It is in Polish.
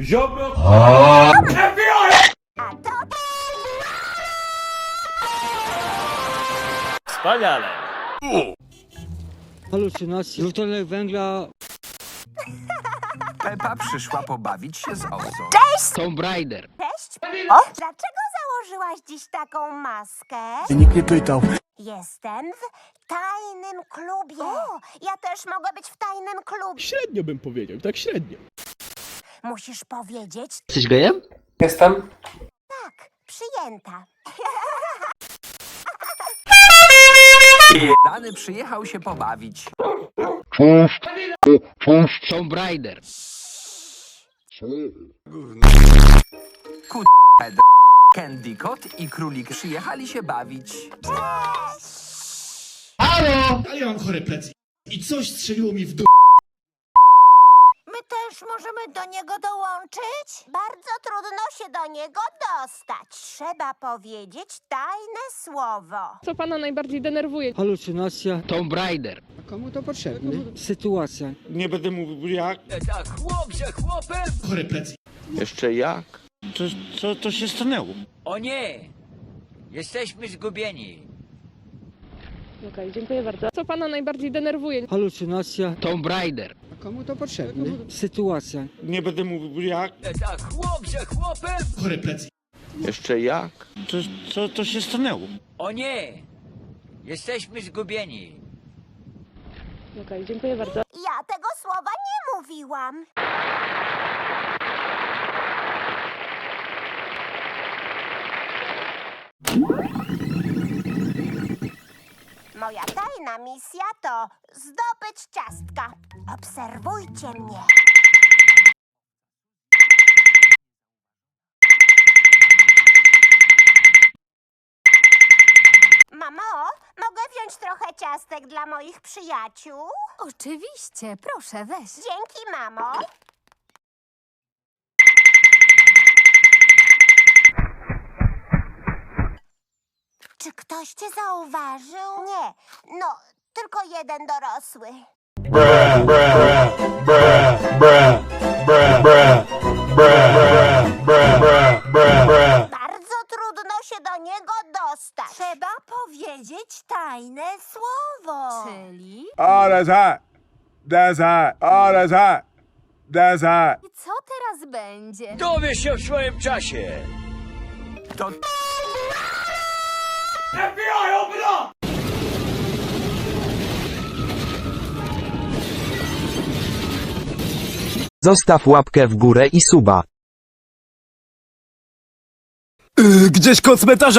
Ziobro! A to Wspaniale! halucynacje, dwutlenek węgla, Pepa przyszła pobawić się z Ozą. Tomb Raider. cześć. O? Dlaczego założyłaś dziś taką maskę? Nikt nie pytał. Jestem w tajnym klubie. O, ja też mogę być w tajnym klubie. Średnio bym powiedział, tak średnio. Musisz powiedzieć Jesteś gejem? Jestem. tak, przyjęta. Dany przyjechał się pobawić. Tomb Raider. Candy Kot i Królik przyjechali się bawić. Ale ja mam chore plecy. I coś strzeliło mi w dół. Też możemy do niego dołączyć? Bardzo trudno się do niego dostać. Trzeba powiedzieć tajne słowo. Co pana najbardziej denerwuje? halucynacja, Tomb Raider. komu to potrzebne? Sytuacja. Nie będę mówił jak. Chore plecy. Jeszcze jak? Co, co to się stanęło? O nie! Jesteśmy zgubieni. Okej, dziękuję bardzo. Co pana najbardziej denerwuje? Halucynacja, Tomb Raider. Komu to potrzebne? Sytuacja. Nie będę mówił jak. Tak, chłop za chłopem! Chore plecy. Jeszcze jak? Co, co to się stanęło? O nie! Jesteśmy zgubieni. Okej, dziękuję bardzo. Ja tego słowa nie mówiłam. Moja tajna misja to zdobyć ciastka. Obserwujcie mnie. Mamo, mogę wziąć trochę ciastek dla moich przyjaciół? Oczywiście, proszę weź. Dzięki, mamo. Ktoś cię zauważył? Nie, no, tylko jeden dorosły. Bardzo trudno się do niego dostać. Trzeba powiedzieć tajne słowo. Czyli? Oh, that's hot. That's hot. Oh, that's hot. That's hot. Co teraz będzie? Dowiesz się w swoim czasie! To Zostaw łapkę w górę i suba. Gdzieś koło cmentarza.